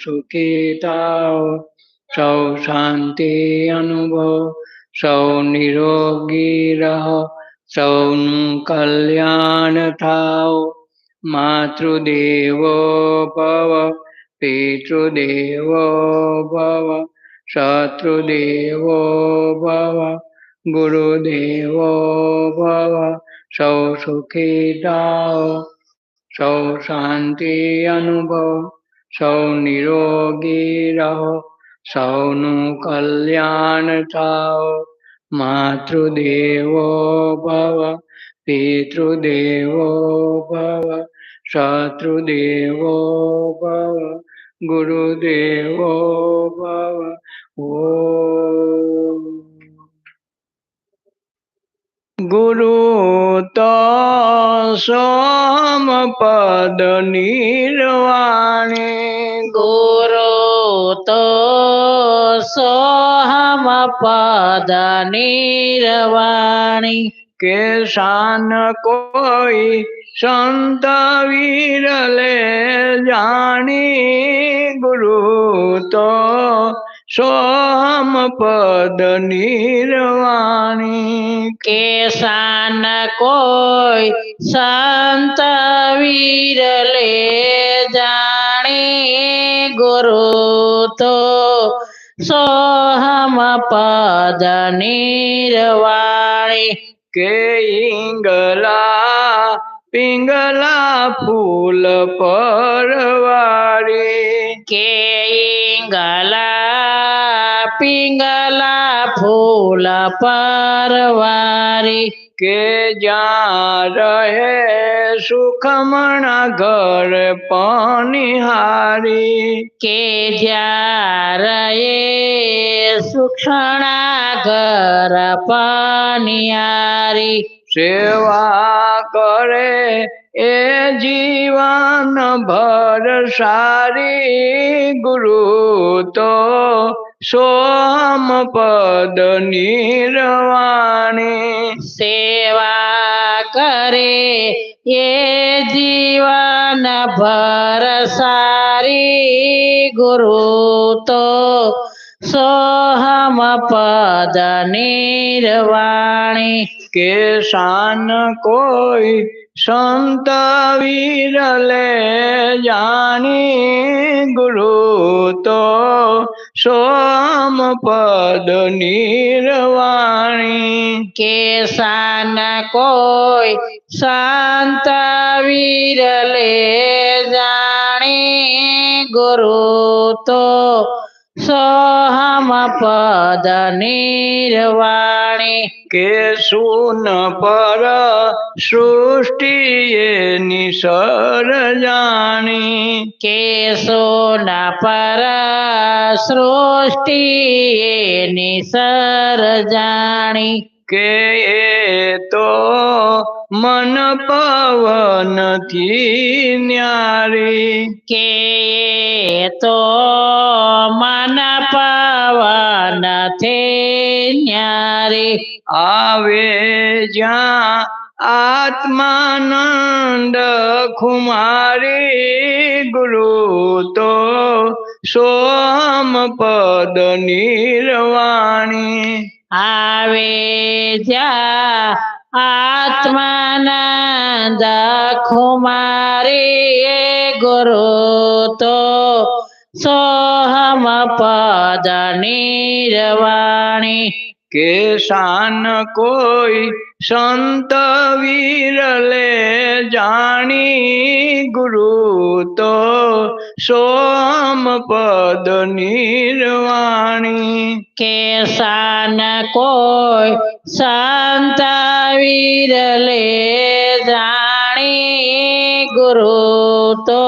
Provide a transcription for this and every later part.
સુખી થાઓ સૌ શાંતિ અનુભવ સૌ નિરોગી રહો સૌનું કલ્યાણ થાવ માતૃદેવો ભવ પિતૃદેવો ભવ શત્રુદેવો ભવ ગુરુદેવો ભવ સૌ સુખી થાઓ સૌ શાંતિ અનુભવ સૌ નિરોગી રહો, સૌનું કલ્યાણ થાવ માતૃદેવો ભવ, પિતૃદેવો ભવ, શત્રુદેવો ભવ, ગુરુદેવો ભવ. ઓ ગુરુ તો સોમપદ નિર્વાણે ગુરુ તો સોહમ પદ નિર્વાણી કે શાન કોઈ સંત વિરલે જાણી ગુરુ તો સોમ પદ નિર્વાણી. કેસાન કોઈ સંત વીરલે જાણે ગુરુ તો સોહમ પદ નિર્વાણી. કે ઇંગલા પિંગલા ફૂલ પરવાળી. કે ઇંગલા પિંગલા ફૂલ પરવારી કે જ્યાં રહે સુખમણા ઘર પનિહારી કે જ્યારે સુક્ષણા ઘર પાનિયારી સેવા કરે એ જીવન ભર સારી ગુરુ તો સોમ પદ નિરવાણી સેવા કરે એ જીવન ભર સારી ગુરુ તો સોહમ પદ નિર્વાણી કે શાન કોઈ સંત વિરલે જાણી ગુરુ. સોમ પદ નિર્વાણી કેસાન કોઈ શાંત વિરલે જાણી ગુરુ તો સોહમ પદ નિર્વાણી. કે સુન પર સૃષ્ટિએ નિસર જાણી. કે સોના પર સૃષ્ટિ નિસર જાણી. કે એ તો મન પવનથી ન્યારી. કે તો જ્યાં આત્માનંદ ખુમારી ગુરુ તો સોમ પદ નિર્વાણી. આવે જ્યાં આત્માનંદ ખુમારી ગુરુ તો સોહમ પદ નિર્વાણી. કે શાન કોઈ સંત વિરલે જાણી ગુરુ તો સોમ પદ નિર્વાણી. કેશાન કોઈ સંત વિરલે જાણી ગુરુ તો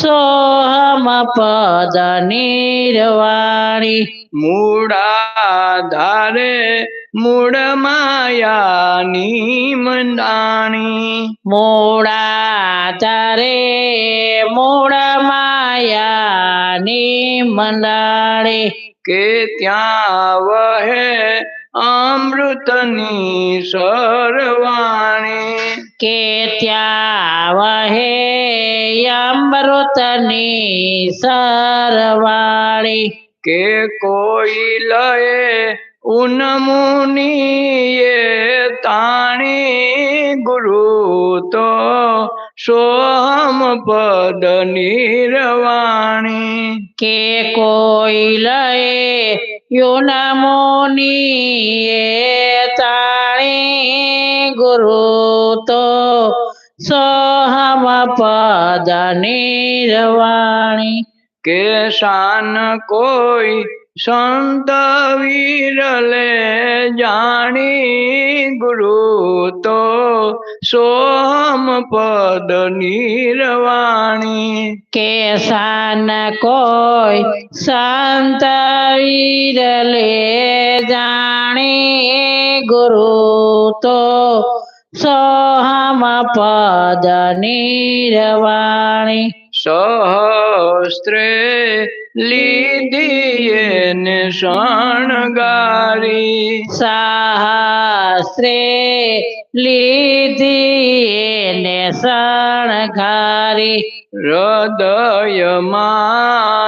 સોહમ પદ નિર્વાણી. મૂળાધારે મૂળ માયાની મંડાણી. મોડા તારે મૂળ માયાની મંડાળી કે ત્યાં વહે અમૃતની સરવાણી. કે ત્યાં વહે અમૃતની સરવાળી કે કોઈ લયે ઉનમુનિએ તાણી ગુરુ તો સોહમ પદ નિર્વાણી. કે કોઈ લય યુનમુનિએ તાણી ગુરુ તો સોહમ પદ નિર્વાણી. કે શાન કોઈ સંત વિરલે જાણી ગુરુ તો સોહમ પદ નિર્વાણી. કે શાન કોઈ સંત વિરલે જાણી ગુરુ તો સોહમ પદ નિર્વાણી. सहस्रे લીધી ને શણગારી સાહસ્રે લીધી ને શણગારી હૃદયમાં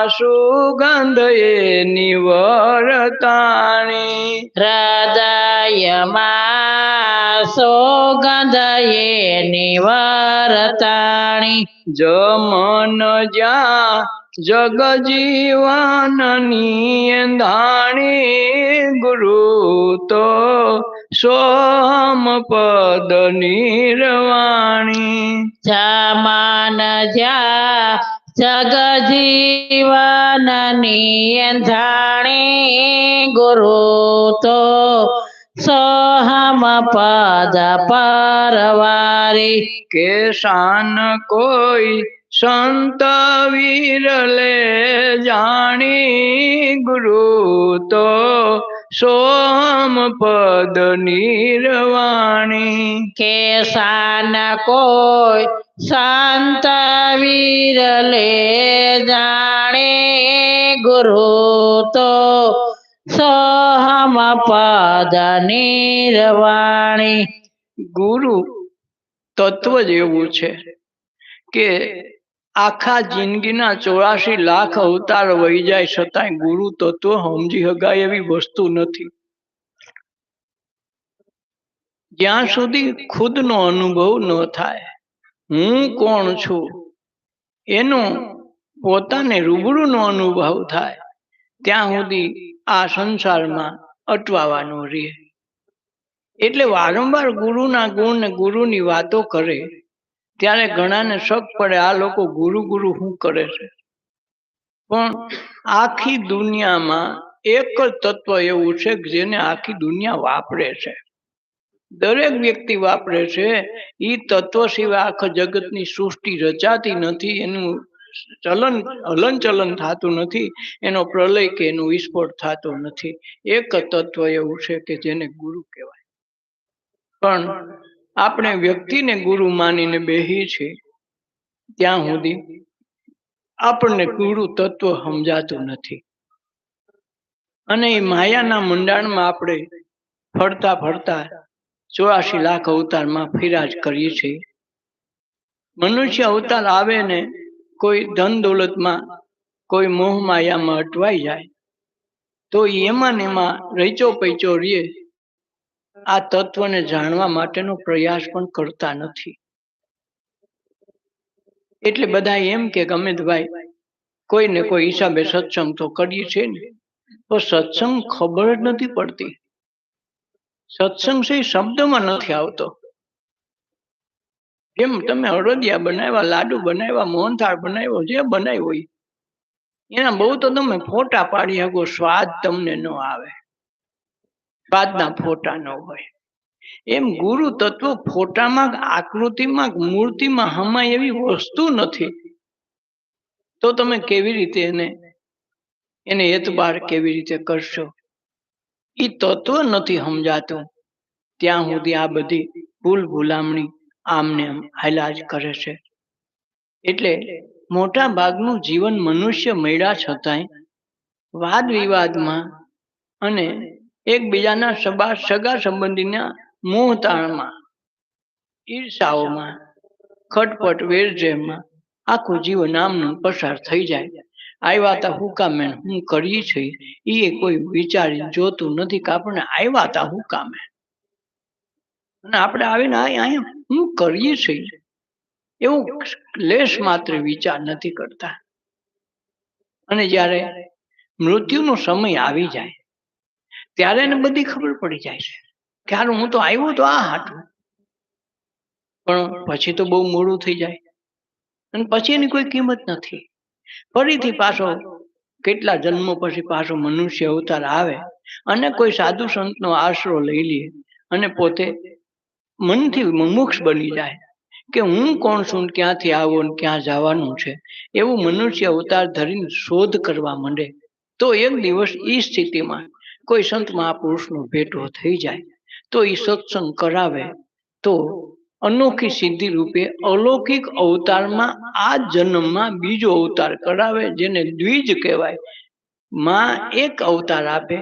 સુગંધ એ નિવરતાણી. હૃદયમાં સુગંધ એ નિવરતાણી. જમન જ્યાં જગ જીવનની ધાણી ગુરુ તો સોમ પદ નિર્વાણી. જમાન જા જગ જીવનની ધાણી ગુરુ તો સોહમ પદ પરવારી. કે શાન કોઈ સંત વિરલે જાણી ગુરુ તો સોમ પદ નિર્વાણી. કે સાન કોઈ શાંત વીરલે જાણે ગુરુ તો સોહમ પદ નિર્વાણી. ગુરુ તત્વ જેવું છે કે આખા જિંદગીના ચોરાશી લાખ અવતાર વહી જાય છતાંય ગુરુ તત્વ સમજી શકાય એવી વસ્તુ નથી. જ્યાં સુધી ખુદનો અનુભવ ન થાય, હું કોણ છું? એનો પોતાને રૂબરૂનો અનુભવ થાય, ત્યાં સુધી આ સંસારમાં અટવાવાનું રહે. એટલે વારંવાર ગુરુના ગુણ ને ગુરુની વાતો કરે ત્યારે ઘણાને શક પડે, આ લોકો ગુરુ ગુરુ શું કરે છે? પણ આખી દુનિયામાં એક જ તત્વ એવું છે જેને આખી દુનિયા વાપરે છે. દરેક વ્યક્તિ વાપરે છે એ તત્વ સિવાય આખા જગતની સૃષ્ટિ રચાતી નથી, એનું ચલન હલન ચલન થતું નથી, એનો પ્રલય કે એનો વિસ્ફોટ થતો નથી. એક તત્વ એવું છે કે જેને ગુરુ કહેવાય. પણ આપણે વ્યક્તિને ગુરુ માનીને બેહી છે ત્યાં સુધી આપણને ગુરુ તત્વ સમજાતું નથી. અને એ માયાના મંડાણમાં આપણે ફરતા ફરતા ચોરાશી લાખ અવતારમાં ફિરાજ કરીએ છીએ. મનુષ્ય અવતાર આવે ને કોઈ ધન દોલતમાં કોઈ મોહ માયામાં અટવાઈ જાય, તો એમાં ને એમાં રચો પૈચો રીએ આ તત્વને જાણવા માટેનો પ્રયાસ પણ કરતા નથી. એટલે બધા એમ કે અમિતભાઈ કોઈ ને કોઈ હિસાબે સત્સંગ તો કરીએ છે ને તો સત્સંગ ખબર જ નથી પડતી. સત્સંગ છે શબ્દમાં નથી આવતો. જેમ તમે અડદિયા બનાવ્યા, લાડુ બનાવ્યા, મોહનથાળ બનાવ્યો, જે બનાવ્યો એના બહુ તો તમે ફોટા પાડી શકો, સ્વાદ તમને ન આવે. સ્વાદના ફોટા ન હોય. એમ ગુરુ તત્વ ફોટામાં આકૃતિમાં મૂર્તિમાં હમાય એવી વસ્તુ નથી. તો તમે કેવી રીતે એને એને એતબાર કેવી રીતે કરશો? એ તત્વ નથી સમજાતું ત્યાં સુધી આ બધી ભૂલ ભૂલામણી આમને આમ હાલાજ કરે છે. એટલે મોટા ભાગનું જીવન મનુષ્ય મળ્યા છતાંય વાદ વિવાદમાં અને એકબીજાના સબા સગા સંબંધીના મોહતાણમાં ઈર્ષાઓમાં, ખટપટ વેરજેમાં આખું જીવન આમનું પસાર થઈ જાય. આવ્યા તા હું કામે હું કરીએ છીએ એ કોઈ વિચારી જોતું નથી કે આપણે આવ્યા તા હું કામે અને આપણે આવીને અહીંયા હું કરીએ છીએ. એવું લેશ માત્ર વિચાર નથી કરતા. અને જ્યારે મૃત્યુનો સમય આવી જાય ત્યારે એને બધી ખબર પડી જાય છે કે હું તો આવ્યો તો આ હાટું. પણ પછી તો બહુ મોડું થઈ જાય. અને પછી એની કોઈ કિંમત નથી. ફરીથી પાછો કેટલા જન્મો પછી પાછો મનુષ્ય અવતાર આવે અને કોઈ સાધુ સંતનો આશરો લઈ લે અને પોતે મનથી મુમુક્ષ બની જાય કે હું કોણ છું ક્યાંથી આવો ને ક્યાં જવાનું છે? એવું મનુષ્ય અવતાર ધરીને શોધ કરવા માંડે. તો એક દિવસ એ સ્થિતિમાં કોઈ સંત મહાપુરુષનો ભેટો થઈ જાય, તો એ સત્સંગ કરાવે, તો અનોખી સિદ્ધિ રૂપે અલૌકિક અવતારમાં આ જન્મમાં બીજો અવતાર કરાવે, જેને દ્વિજ કહેવાય. માં એક અવતાર આપે,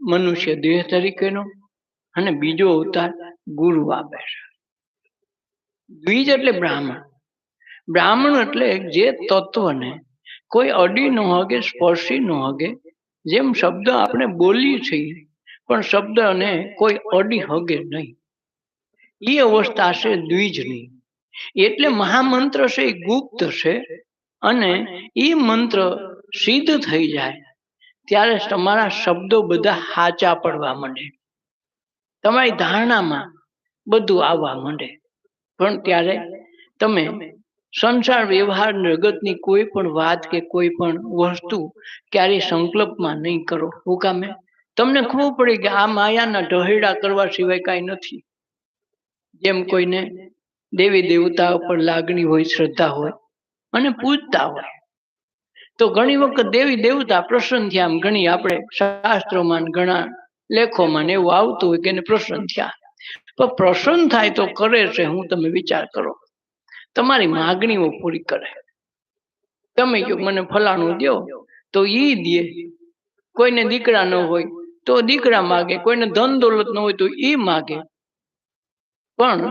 મનુષ્ય દેહ તરીકેનો, અને બીજો અવતાર ગુરુ આપે છે. દ્વિજ એટલે બ્રાહ્મણ. બ્રાહ્મણ એટલે જે તત્વને કોઈ અડી ન હગે, સ્પર્શી ન હગે જેમ શબ્દ આપણે બોલીએ છીએ, પણ શબ્દને કોઈ અડી હગે નહીં. એ અવસ્થા છે દ્વિજની. એટલે મહામંત્ર છે એ ગુપ્ત છે અને એ મંત્ર સિદ્ધ થઈ જાય, ત્યારે તમારા શબ્દો બધા હાચા પડવા માંડે. તમારી ધારણામાં બધું આવવા માંડે. પણ ત્યારે તમે સંસાર વ્યવહાર જગતની કોઈ પણ વાત કે કોઈ પણ વસ્તુ ક્યારેય સંકલ્પમાં નહીં કરો. હું કામે તમને ખબર પડી કે આ માયાના ઢહેડા કરવા સિવાય કાંઈ નથી. જેમ કોઈને દેવી દેવતા ઉપર લાગણી હોય, શ્રદ્ધા હોય અને પૂજતા હોય. તો ઘણી વખત દેવી દેવતા પ્રસન્ન થયા ઘણી આપણે શાસ્ત્રોમાં ઘણા લેખોમાં એવું આવતું હોય કે પ્રસન્ન થયા. પણ પ્રસન્ન થાય તો કરે છે, હું તમે વિચાર કરો. તમારી માગણીઓ પૂરી કરે. તમે કહો મને ફલાણું દો તો ઈ દે. કોઈને દીકરા ન હોય તો દીકરા માગે. કોઈને ધન દોલત ન હોય તો ઈ માગે. પણ